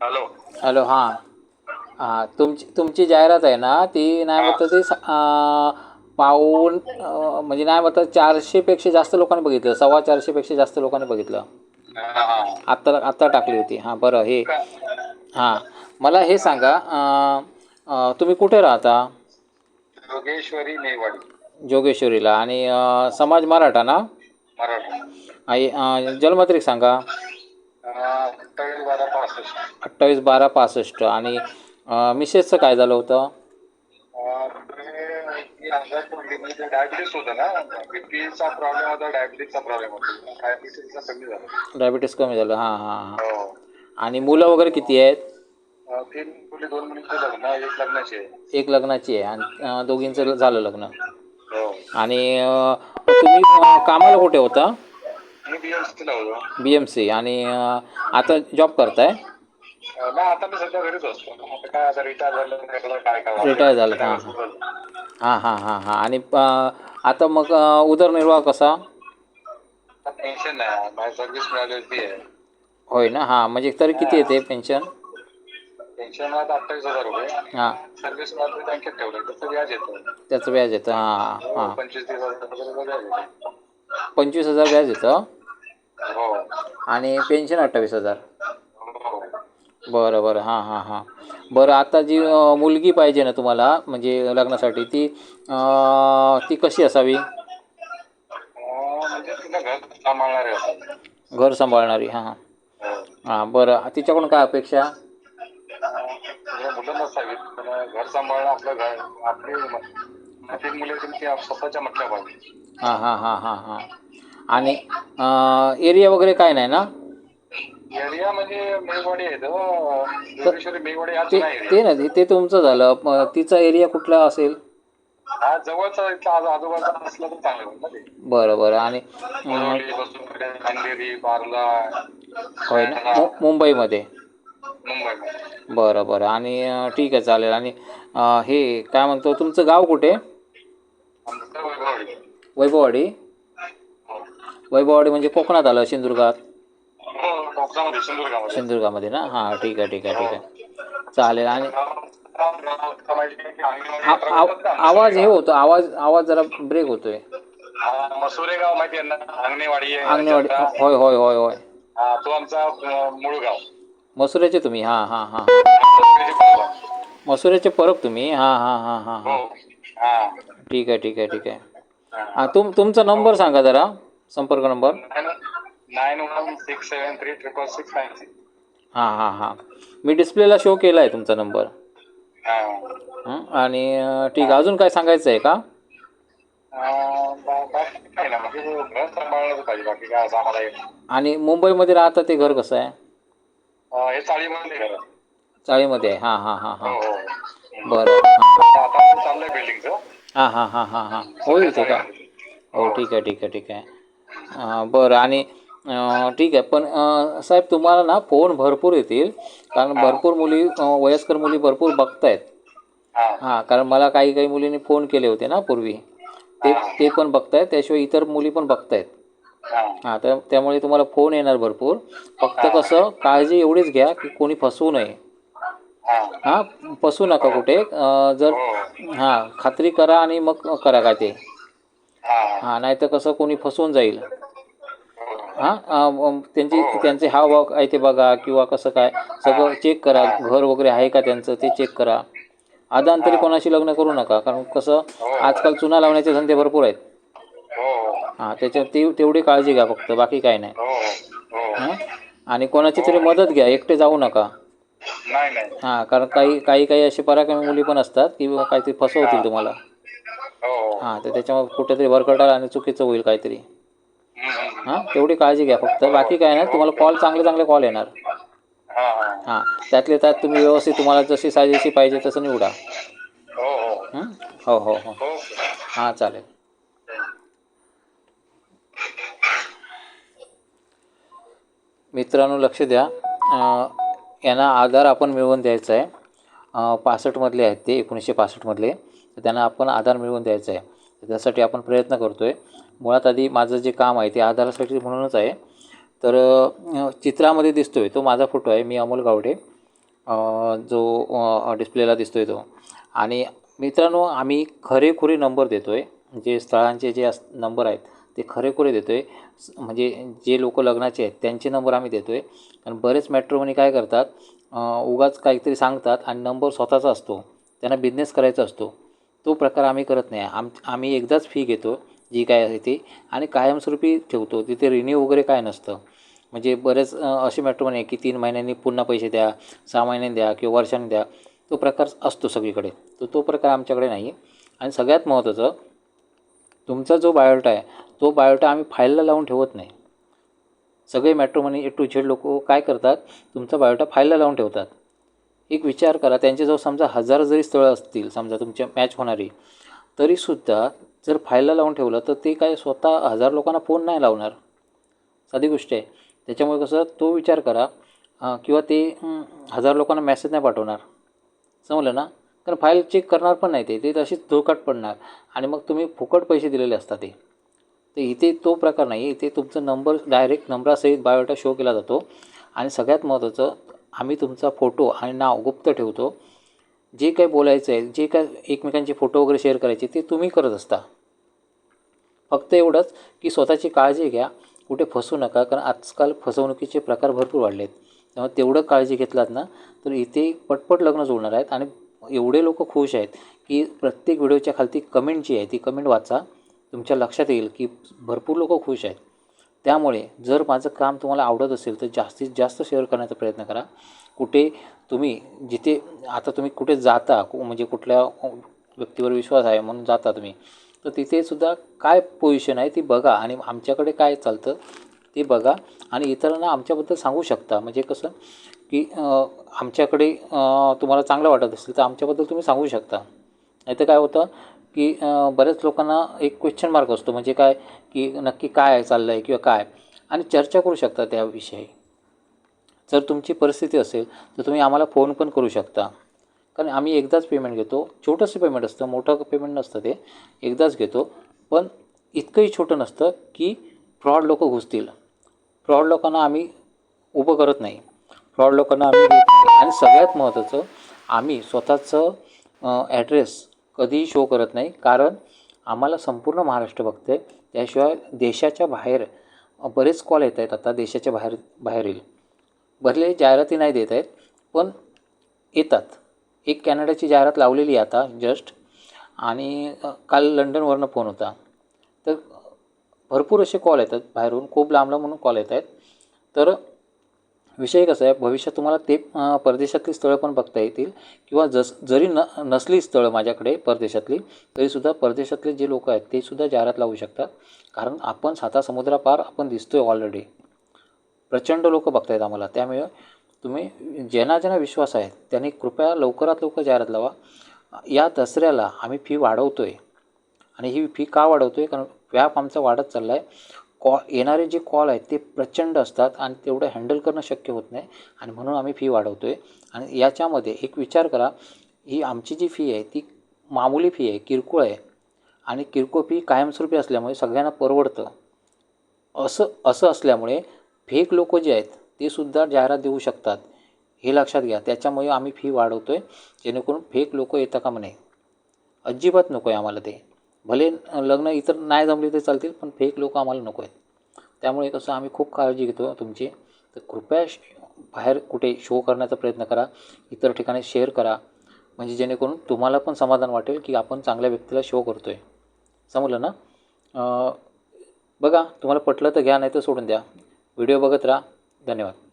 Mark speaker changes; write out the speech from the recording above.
Speaker 1: Hello.
Speaker 2: Hello हां. हां तुमची तुमची जाहिरात आहे ना ती नाही म्हणतं ते अं, म्हणजे नाही म्हणतं चारशेपेक्षा जास्त लोकांनी बघितलं सव्वा चारशेपेक्षा जास्त लोकांनी बघितलं. आत्ता आत्ता टाकली होती. हां बरं हे. हां. मला हे सांगा तुम्ही कुठे राहता?
Speaker 1: योगेश्वरी मेवाडी.
Speaker 2: जोगेश्वरीला. आणि समाज मराठा ना?
Speaker 1: मराठा.
Speaker 2: जन्मतारीख सांगा.
Speaker 1: अठ्ठावीस बारा पासष्ट.
Speaker 2: अठ्ठावीस बारा पासष्ट आणि अं, मिसेसचं काय झालं होतं?
Speaker 1: डायबिटीस होतं ना बीपीचा प्रॉब्लेम होता डायबिटीसचा प्रॉब्लेम होता डायबिटीसचा कमी झाला.
Speaker 2: डायबिटीस कमी झालं हां हां हां.
Speaker 1: हो
Speaker 2: आणि मुलं वगैरे किती आहेत?
Speaker 1: अं, तीन मुली दोन मुलींचे लग्न एक लग्नाचे आहे.
Speaker 2: एक लग्नाची आहे. आणि अं, दोघींचं झालं लग्न.
Speaker 1: हो.
Speaker 2: आणि अं, तुम्ही अं, कामाला कुठे होता?
Speaker 1: मी होतो
Speaker 2: बी एम सी आणि अं, आता जॉब करताय?
Speaker 1: अं, नाही आता मी सध्या घरीच असतो. आता काय आता रिटायर झालं त्याला काय काय
Speaker 2: Retire झालं, हां, हां हां हां हां. आणि अं, आता मग अं, उदरनिर्वाह कसा?
Speaker 1: टेन्शन नाही माझी सर्व्हिस मिळाली होती आहे.
Speaker 2: होय ना? हां म्हणजे तरी किती येते पेन्शन
Speaker 1: पेन्शन आता अठ्ठावीस हजार रुपये.
Speaker 2: हां.
Speaker 1: सर्व्हिस मिळाली बँकेत ठेवलं त्याचं व्याज येतं.
Speaker 2: त्याचं व्याज येतं हां
Speaker 1: हो,
Speaker 2: हां
Speaker 1: पंचवीस तीस हजार रुपये व्याज येतं.
Speaker 2: पंचवीस हजार व्याज येतं? आणि पेन्शन अठ्ठावीस हजार. बरं बरं. हां हां हां. बरं आता जी मुलगी पाहिजे ना तुम्हाला म्हणजे लग्नासाठी ती ती कशी असावी?
Speaker 1: घर सांभाळणारे
Speaker 2: हां हां.
Speaker 1: हो.
Speaker 2: बरं. तिच्याकडून काय अपेक्षा? हां हां हां हां हां. आणि एरिया वगैरे काय नाही ना?
Speaker 1: एरिया म्हणजे मेवाडी आहे तो. मेवाडी.
Speaker 2: ना ते तुमचं झालं. तिचा एरिया कुठला असेल?
Speaker 1: हा जवळचा इथला आजू- आजूबाजूचा असला तर चांगलं होईल ना ते.
Speaker 2: बरं बरं. आणि अं,
Speaker 1: बोरवली, वसुंधरा, अंधेरी बार्ला
Speaker 2: होय ना? मु मुंबईमध्ये. बरं बरं. आणि अं, ठीक आहे चालेल. आणि अं, हे काय म्हणतो तुमचं गाव कुठे?
Speaker 1: आमचं वैभववाडी.
Speaker 2: वैभववाडी. वैभववाडी म्हणजे कोकणात आलं सिंधुदुर्गात?
Speaker 1: हो सिंधुदुर्गामध्ये.
Speaker 2: सिंधुदुर्गामध्ये ना? हां ठीक आहे ठीक आहे ठीक आहे. चालेल. आणि आ- आ- आवाज हे होतो आवाज आवाज जरा ब्रेक होतोय.
Speaker 1: मसुरे गाव माहिती आहे ना? अंगणेवाडी आहे.
Speaker 2: अंगणवाडी
Speaker 1: आमच्या.
Speaker 2: होय होय होय होय.
Speaker 1: हा, तो आमचा अं, मूळ गाव.
Speaker 2: मसुऱ्याचे तुम्ही? हां हां हां. मसुऱ्याचे परब. तुम्ही? हां हां हां हां
Speaker 1: हो.
Speaker 2: हां
Speaker 1: हा.
Speaker 2: ठीक आहे ठीक आहे ठीक आहे. हां. तुम तुमचा नंबर सांगा जरा. संपर्क number
Speaker 1: nine one six seven three triple six nine six
Speaker 2: हां हां हां मी डिस्प्लेला शो केला आहे तुमचा नंबर
Speaker 1: हं,
Speaker 2: आणि अं, ठीक आहे अजून काय सांगायचं आहे का
Speaker 1: बाकी ना म्हणजे घर पाहिजे बाकी काय असं आम्हाला हे-
Speaker 2: आणि मुंबईमध्ये राहता ते घर कसं आहे
Speaker 1: अं, हे चाळीमध्ये घर आहे.
Speaker 2: चाळीमध्ये आहे हां हां हां
Speaker 1: हां
Speaker 2: हो बरं
Speaker 1: आता चाललंय बिल्डिंगचं
Speaker 2: हां हां हां हां हां होईल ते का हो ठीक आहे ठीक आहे ठीक आहे अं, बरं. आणि ठीक आहे. पण साहेब तुम्हाला ना फोन भरपूर येतील. कारण भरपूर मुली वयस्कर मुली भरपूर बघतायत.
Speaker 1: हा.
Speaker 2: हां कारण मला काही काही मुलींनी फोन केले होते ना पूर्वी. ते ते पण बघतायत. त्याशिवाय इतर मुली पण बघतायत.
Speaker 1: हा.
Speaker 2: हां तर त्यामुळे तुम्हाला फोन येणार भरपूर. फक्त कसं काळजी एवढीच घ्या की कोणी फसवू नये.
Speaker 1: हा.
Speaker 2: हां फसवू नका कुठे. जर
Speaker 1: हो.
Speaker 2: हां खात्री करा आणि मग करा काय ते.
Speaker 1: हा.
Speaker 2: नाही तर कसं कोणी फसवून जाईल.
Speaker 1: हो.
Speaker 2: त्यांची त्यांचे हावभाव काय ते बघा किंवा कसं काय सगळं चेक करा. घर वगैरे आहे का त्यांचं ते चेक करा. आदांतरी कोणाशी लग्न करू नका कारण कसं आजकाल चुना लावण्याचे धंदे भरपूर आहेत.
Speaker 1: हो.
Speaker 2: हां त्याच्यात ती तेवढी काळजी घ्या फक्त बाकी काय नाही.
Speaker 1: हो हो.
Speaker 2: आणि कोणाची तरी मदत घ्या एकटे जाऊ नका. हां कारण काही काही काही असे पराक्रमी मुली पण असतात की काहीतरी फसवतील तुम्हाला.
Speaker 1: हो.
Speaker 2: हां तर त्याच्यामुळे कुठेतरी भरकटाल आणि चुकीचं होईल काहीतरी. हां तेवढी काळजी घ्या फक्त. बाकी काय नाही तुम्हाला कॉल चांगले चांगले कॉल येणार.
Speaker 1: हा.
Speaker 2: त्यातले त्यात तुम्ही व्यवस्थित तुम्हाला जशी साजेशी पाहिजे तसं निवडा.
Speaker 1: हो हो.
Speaker 2: हं? हो हो हो. चालेल. मित्रांनो लक्ष द्या. यांना आधार आपण मिळवून द्यायचा आहे. पासष्टमधले आहेत ते एकोणीसशे पासष्टमधले तर त्यांना आपण आधार मिळवून द्यायचा आहे. त्यासाठी आपण प्रयत्न करतो आहे मुळात आधी माझं जे काम आहे ते आधारासाठी म्हणूनच आहे. तर चित्रामध्ये दिसतो आहे तो माझा फोटो आहे. मी अमोल गावडे जो डिस्प्लेला दिसतो आहे तो. आणि मित्रांनो आम्ही खरेखुरे नंबर देतो आहे जे स्थळांचे जे अस नंबर आहेत ते खरेखुरे देतो आहे म्हणजे जे लोक लग्नाचे आहेत त्यांचे नंबर आम्ही देतो आहे कारण बरेच मॅट्रोमनी काय करतात उगाच काहीतरी सांगतात आणि नंबर स्वतःचा असतो. त्यांना बिझनेस करायचा असतो. तो प्रकार आम्ही करत नाही. आम आम्ही एकदाच फी घेतो जी काय आहे ती. आणि कायमस्वरूपी ठेवतो. तिथे रिन्यू वगैरे काय नसतं. म्हणजे बरेच असे मॅट्रोमनी आहे की तीन महिन्यांनी पुन्हा पैसे द्या सहा महिन्यांनी द्या किंवा वर्षांनी द्या. तो प्रकार असतो सगळीकडे. तर तो प्रकार आमच्याकडे नाही आहे आणि सगळ्यात महत्त्वाचं तुमचा जो बायोटा आहे तो बायोटा आम्ही फाईलला लावून ठेवत नाही. सगळे मॅट्रोमनी ए टू झेड लोक काय करतात तुमचा बायोटा फाईलला लावून ठेवतात. एक विचार करा त्यांच्याजवळ समजा हजार जरी स्थळं असतील समजा तुमच्या मॅच होणारी तरीसुद्धा जर फाईलला लावून ठेवलं तर ते काय स्वतः हजार लोकांना फोन नाही लावणार? साधी गोष्ट आहे. त्याच्यामुळे कसं तो विचार करा किंवा ते हजार लोकांना मेसेज नाही पाठवणार. समजलं ना? कारण फाईल चेक करणार पण नाही ते ते तशीच धोकाट पडणार. आणि मग तुम्ही फुकट पैसे दिलेले असतात ते. तर इथे तो प्रकार नाही इथे तुमचा नंबर डायरेक्ट नंबरासहित बायोडाटा शो केला जातो. आणि सगळ्यात महत्त्वाचं आम्ही तुमचा फोटो आणि नाव गुप्त ठेवतो. जे काही बोलायचं आहे जे काय एकमेकांचे फोटो वगैरे शेअर करायचे ते तुम्ही करत असता. फक्त एवढंच की स्वतःची काळजी घ्या. कुठे फसू नका कारण आजकाल फसवणुकीचे प्रकार भरपूर वाढले आहेत त्यामुळे तेवढं काळजी घेतलात ना तर इथे पटपट लग्न जुळणार आहेत. आणि एवढे लोक खुश आहेत की प्रत्येक व्हिडिओच्या खालती कमेंट जी आहे ती कमेंट वाचा. तुमच्या लक्षात येईल की भरपूर लोक खुश आहेत. त्यामुळे जर माझं काम तुम्हाला आवडत असेल तर जास्तीत जास्त शेअर करण्याचा प्रयत्न करा. कुठे तुम्ही जिथे आता तुम्ही कुठे जाता कु- म्हणजे कुठल्या व्यक्तीवर विश्वास आहे म्हणून जाता तुम्ही तर तिथे सुद्धा काय पोझिशन आहे ती बघा आणि आमच्याकडे काय चालतं ते बघा आणि इतरांना आमच्याबद्दल सांगू शकता. म्हणजे कसं की आमच्याकडे तुम्हाला चांगलं वाटत असेल तर आमच्याबद्दल तुम्ही सांगू शकता. नाही तर काय होतं की बऱ्याच लोकांना एक क्वेश्चन मार्क असतो म्हणजे काय की नक्की काय चाललं आहे किंवा काय. आणि चर्चा करू शकता त्याविषयी. जर तुमची परिस्थिती असेल तर तुम्ही आम्हाला फोन पण करू शकता. कारण आम्ही एकदाच पेमेंट घेतो. छोटंसं पेमेंट असतं मोठं पेमेंट नसतं ते. एकदाच घेतो. पण इतकंही छोटं नसतं की फ्रॉड लोक घुसतील. फ्रॉड लोकांना आम्ही उभं करत नाही. फ्रॉड लोकांना आम्ही आणि सगळ्यात महत्त्वाचं आम्ही स्वतःचं ॲड्रेस कधीही शो करत नाही. कारण आम्हाला संपूर्ण महाराष्ट्र बघते त्याशिवाय देशाच्या बाहेर बरेच कॉल येत आहेत. आता देशाच्या बाहेर बाहेरील भरले जाहिराती नाही देत आहेत पण येतात. एक कॅनडाची जाहिरात लावलेली आहे आता जस्ट आणि काल लंडनवरनं फोन होता. तर भरपूर असे कॉल येतात बाहेरून. खूप लांब लांब म्हणून कॉल येत आहेत. तर विषय कसा आहे भविष्यात तुम्हाला ते परदेशातली स्थळं पण बघता येतील किंवा जस जरी न नसली स्थळं माझ्याकडे परदेशातली तरीसुद्धा परदेशातले जे लोक आहेत तेसुद्धा जाहिरात लावू शकतात. कारण आपण साता समुद्रापार आपण दिसतो आहे ऑलरेडी प्रचंड लोक बघतायत आम्हाला. त्यामुळे तुम्ही ज्यांना ज्यांना विश्वास आहे त्यांनी कृपया लवकरात लवकर जाहिरात लावा. या दसऱ्याला आम्ही फी वाढवतो आहे आणि ही फी का वाढवतो आहे कारण व्याप आमचा वाढत चालला आहे कॉ येणारे जे कॉल आहेत ते प्रचंड असतात आणि तेवढं हँडल करणं शक्य होत नाही आणि म्हणून आम्ही फी वाढवतो आहे आणि याच्यामध्ये एक विचार करा ही आमची जी फी आहे ती मामूली फी आहे किरकोळ आहे. आणि किरकोळ फी कायमस्वरूपी असल्यामुळे सगळ्यांना परवडतं. असं असं असल्यामुळे फेक लोक जे आहेत ते सुद्धा जाहिरात देऊ शकतात. हे लक्षात घ्या त्याच्यामुळे आम्ही फी वाढवतो आहे जेणेकरून फेक लोक येतं का म्हणे अजिबात नको आहे आम्हाला ते. भले लग्न इतर नाही जमले तर चालतील पण फेक लोक आम्हाला नको आहेत. त्यामुळे कसं आम्ही खूप काळजी घेतो तुमची. तर कृपया श बाहेर कुठे शो करण्याचा प्रयत्न करा इतर ठिकाणी शेअर करा. म्हणजे जेणेकरून तुम्हाला पण समाधान वाटेल की आपण चांगल्या व्यक्तीला शो करतो आहे समजलं ना? बघा तुम्हाला पटलं तर घ्या नाही तर सोडून द्या. व्हिडिओ बघत राहा. धन्यवाद.